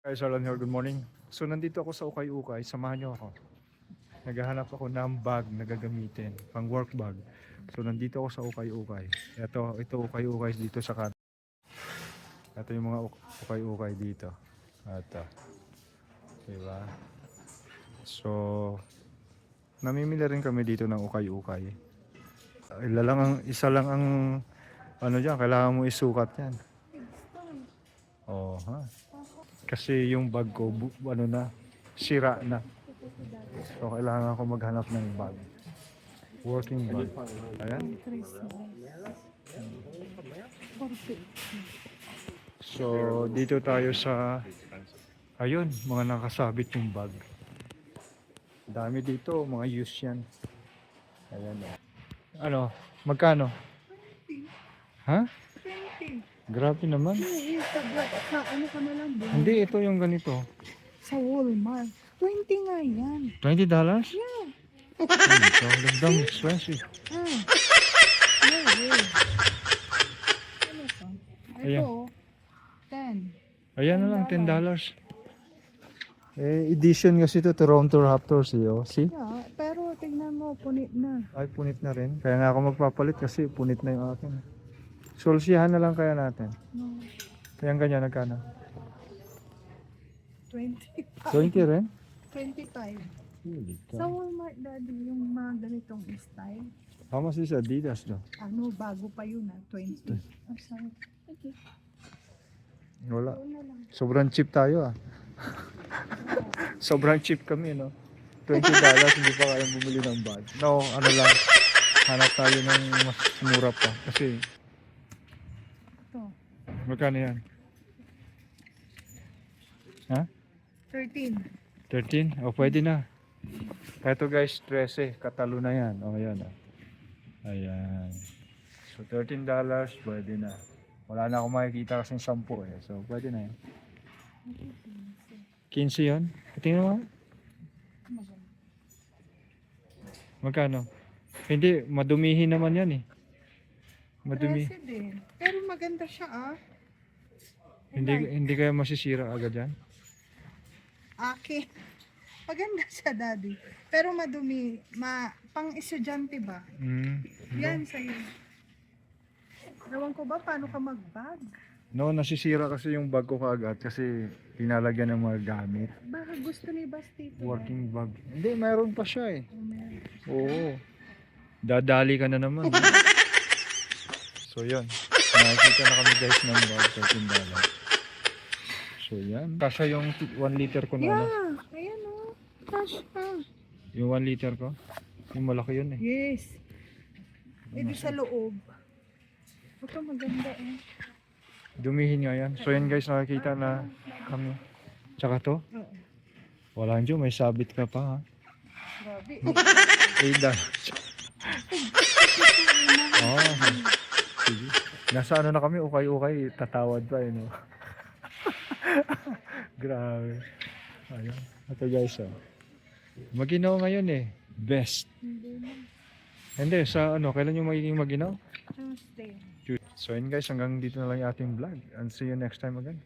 Guys, Alan here, good morning. So nandito ako sa Ukay-Ukay, samahan niyo ako. Naghahanap ako ng bag na gagamitin, pang work bag. So nandito ako sa Ukay-Ukay. Ito, ito Ukay-Ukay dito sa kan. Ito yung mga uk- Ukay-Ukay dito. Ito. Diba? So, namimili rin kami dito ng Ukay-Ukay. Ila lang ang, isa lang ang ano dyan, kailangan mo isukat yan. Oh, ha? Kasi yung bag ko, ano na, sira na. So, kailangan ko maghanap ng bag. Working bag. Ayan. So, dito tayo sa, ayun, mga nakasabit yung bag. Dami dito, mga use yan. Ayan. oh. Ano, magkano? Ha? Grabe naman. Ano ka na lang doon? Hindi, ito yung ganito. Sa Walmart. 20 nga yan. $20? dollars? Yeah. So, damn expensive. Ah. No way. Ano to? Ayan. Ito, 10. Ayan na lang, $10. dollars. Eh, edition kasi ito, Toronto Raptors, eh, oh. See? Yeah, pero tingnan mo, punit na. Ay, punit na rin. Kaya nga ako magpapalit kasi punit na yung akin. Sulsihan na lang kaya natin. No, Kaya ganyan, nagkano? 25. 20 rin? 25. Holy Sa Walmart, daddy, yung mga ganitong style, How much is Adidas, no? ano, bago pa yun ah, 20. Ah, sorry. Okay, Wala. lang. Sobrang cheap tayo, ah. Sobrang cheap kami, no? 20 dollars, hindi pa kayang bumili ng bag. No, ano lang. Hanap tayo ng mas mura pa. Kasi, Ito, magkano yan? Ha? 13. 13? O, pwede na. Ito guys, 13. Katalo na yan. O, ayan. O. Ayan. So, 13 dollars, pwede na. Wala na akong makikita kasing 10 eh. So, pwede na yan. 15 yun? Tingnan mo. Magkano? Hindi, madumihin naman yan eh. Madumi. Pero maganda siya ah. Hindi, hindi kaya masisira agad yan? Akin. Maganda siya, daddy. Pero madumi. Ma, pang estudyante ba? Mm. Yan sa'yo. Ewan ko ba paano ka mag-bag? No, nasisira kasi yung bag ko kaagad kasi pinalagyan ng mga gamit. Baka gusto ni Basti ito. Working bag. Hindi, mayroon pa siya eh. Oh, meron. Oo. Dadali ka na naman. so, yun. Nakikita na kami guys ng bag sa tindala. So, yan. Kasya yung 1 liter ko na. ano. Yeah, ayan o. Cash ka. Yung 1 liter ko. Yung malaki yun eh. Yes. Eh di sa loob. Ito maganda eh. Dumihin nga yan. So, yan guys, nakikita na kami. Tsaka to. Oo. Wala nyo, may sabit ka pa ha. Grabe. Eh, da. Oh. Nasa ano na kami, ukay-ukay, tatawad pa eh, no? Grabe. Ayun. Ito guys, oh. Maginaw ngayon eh. Best. Hindi sa ano, kailan yung magiging maginaw? Tuesday. So yun guys, hanggang dito na lang yung ating vlog. And see you next time again.